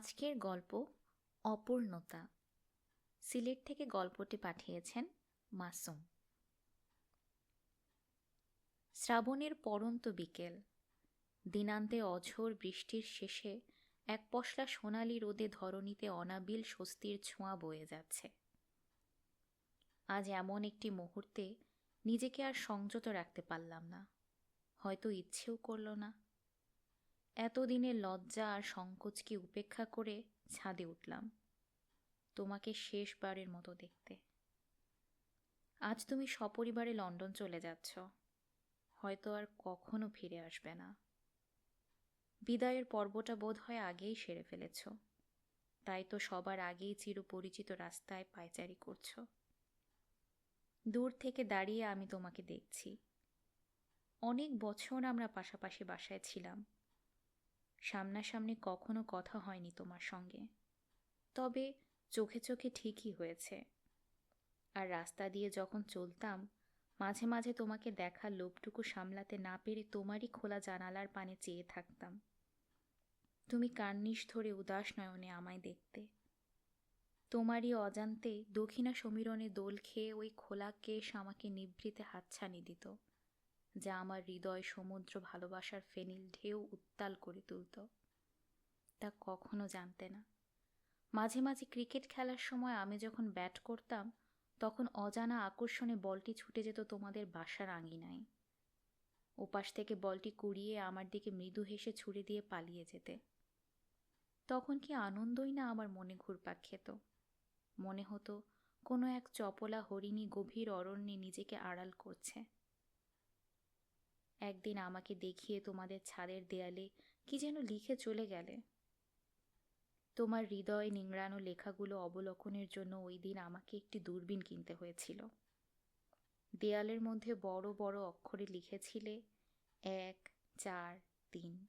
আজকের গল্প অপূর্ণতা। সিলেট থেকে গল্পটি পাঠিয়েছেন মাসুম। শ্রাবণের পরন্ত বিকেল। দিনান্তে অঝোর বৃষ্টির শেষে এক পশলা সোনালি রোদে ধরণীতে অনাবিল স্বস্তির ছোঁয়া বয়ে যাচ্ছে। আজ এমন একটি মুহূর্তে নিজেকে আর সংযত রাখতে পারলাম না। হয়তো ইচ্ছেও করল না। এতদিনের লজ্জা আর সংকোচকে উপেক্ষা করে ছাদে উঠলাম। তোমাকে শেষবারের মতো দেখতে। আজ তুমি সপরিবারে লন্ডন চলে যাচ্ছ। হয়তো আর কখনো ফিরে আসবে না। বিদায়ের পর্বটা বোধ হয় আগেই সেরে ফেলেছ। তাই তো সবার আগেই চিরপরিচিত রাস্তায় পায়চারি করছ। দূর থেকে দাঁড়িয়ে আমি তোমাকে দেখছি। অনেক বছর আমরা পাশাপাশি বাসায় ছিলাম। সামনাসামনি কখনো কথা হয়নি তোমার সঙ্গে। তবে চোখে চোখে ঠিকই হয়েছে। আর রাস্তা দিয়ে যখন চলতাম, মাঝে মাঝে তোমাকে দেখার লোভটুকু সামলাতে না পেরে তোমারই খোলা জানালার পানে চেয়ে থাকতাম। তুমি কার্নিশ ধরে উদাস নয়নে আমায় দেখতে। তোমারই অজান্তে দক্ষিণা সমীরণে দোল খেয়ে ওই খোলা কেশ আমাকে নিভৃতে হাতছানি দিত। যা আমার হৃদয় সমুদ্র ভালোবাসার ফেনিল ঢেউ উত্তাল করে তুলত। তা কখনো জানতে না। মাঝে মাঝে ক্রিকেট খেলার সময় আমি যখন ব্যাট করতাম, তখন অজানা আকর্ষণে বলটি ছুটে যেত তোমাদের বাসার আঙিনায়। ওপাশ থেকে বলটি কুড়িয়ে আমার দিকে মৃদু হেসে ছুড়ে দিয়ে পালিয়ে যেতে। তখন কি আনন্দই না আমার মনে ঘুরপাক খেত। মনে হতো কোনো এক চপলা হরিণী গভীর অরণ্যে নিজেকে আড়াল করছে। একদিন আমাকে দেখিয়ে তোমাদের ছাদের দেয়ালে কি যেন লিখে চলে গেলে। তোমার হৃদয় নিংড়ানো লেখাগুলো অবলোকনের জন্য ওই দিন আমাকে একটি দূরবীন কিনতে হয়েছিল। দেয়ালের মধ্যে বড় বড় অক্ষরে লিখেছিলে, এক, চার, তিন।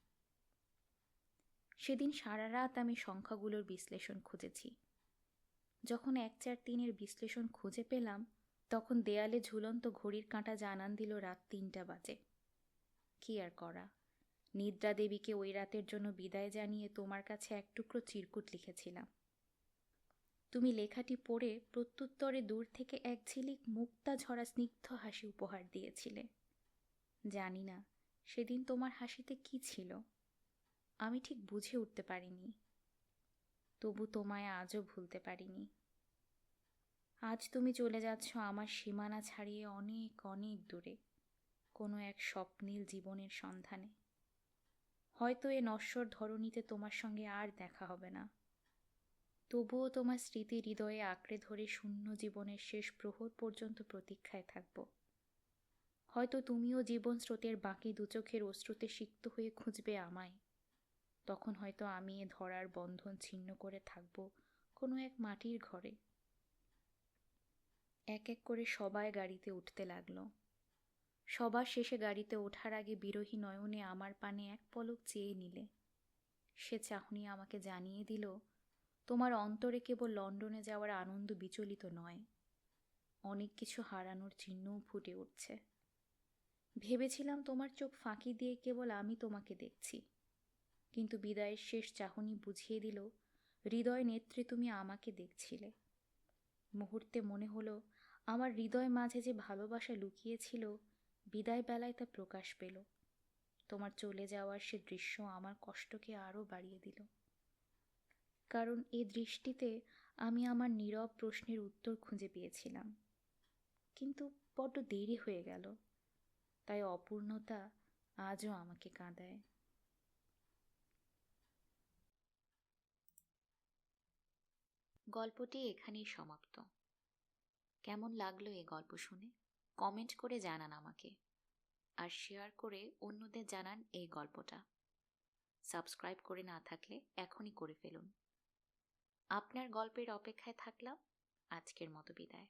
সেদিন সারা রাত আমি সংখ্যাগুলোর বিশ্লেষণ খুঁজেছি। যখন এক, চার, তিনের বিশ্লেষণ খুঁজে পেলাম, তখন দেয়ালে ঝুলন্ত ঘড়ির কাঁটা জানান দিল রাত তিনটা বাজে। কি আর করা? নিদ্রা দেবীকে ওই রাতের জন্য বিদায় জানিয়ে তোমার কাছে এক টুকরো চিরকুট লিখেছিলাম। তুমি লেখাটি পড়ে প্রত্যুত্তরে দূর থেকে এক ঝিলিক মুক্তা ঝরা স্নিগ্ধ হাসি উপহার দিয়েছিলে। জানি না, সেদিন তোমার হাসিতে কি ছিল? আমি ঠিক বুঝে উঠতে পারিনি। তবু তোমায় আজও ভুলতে পারিনি। আজ তুমি চলে যাচ্ছ আমার সীমানা ছাড়িয়ে অনেক অনেক দূরে। কোনো এক স্বপ্নীল জীবনের সন্ধানে। হয়তো এ নশ্বর ধরণীতে তোমার সঙ্গে আর দেখা হবে না। তবুও তোমার স্মৃতি হৃদয়ে আঁকড়ে ধরে শূন্য জীবনের শেষ প্রহর পর্যন্ত প্রতীক্ষায় থাকব। হয়তো তুমিও জীবন স্রোতের বাকি দুচোখের অশ্রুতে সিক্ত হয়ে খুঁজবে আমায়। তখন হয়তো আমি এ ধরার বন্ধন ছিন্ন করে থাকব কোনো এক মাটির ঘরে। এক এক করে সবাই গাড়িতে উঠতে লাগল। সবার শেষে গাড়িতে ওঠার আগে বিরোহী নয়নে আমার পানে এক পলক চেয়ে নিলে। সে চাহনি আমাকে জানিয়ে দিল, তোমার অন্তরে কেবল লন্ডনে যাওয়ার আনন্দ বিচলিত নয়, অনেক কিছু হারানোর চিহ্নও ফুটে উঠছে। ভেবেছিলাম তোমার চোখ ফাঁকি দিয়ে কেবল আমি তোমাকে দেখছি, কিন্তু বিদায়ের শেষ চাহনি বুঝিয়ে দিল, হৃদয় নেত্রে তুমি আমাকে দেখছিলে। মুহূর্তে মনে হলো, আমার হৃদয় মাঝে যে ভালোবাসা লুকিয়েছিল বিদায় বেলায় তা প্রকাশ পেল। তোমার চলে যাওয়ার সে দৃশ্য আমার কষ্টকে আরও বাড়িয়ে দিল। কারণ এ দৃষ্টিতে আমি আমার নীরব প্রশ্নের উত্তর খুঁজে পেয়েছিলাম। কিন্তু বড্ড দেরি হয়ে গেল। তাই অপূর্ণতা আজও আমাকে কাঁদায়। গল্পটি এখানেই সমাপ্ত। কেমন লাগল এ গল্প শুনে? কমেন্ট করে জানান আমাকে। আর শেয়ার করে অন্যদের জানান এই গল্পটা। সাবস্ক্রাইব করে না থাকলে এখনই করে ফেলুন। আপনার গল্পের অপেক্ষায় থাকলাম। আজকের মতো বিদায়।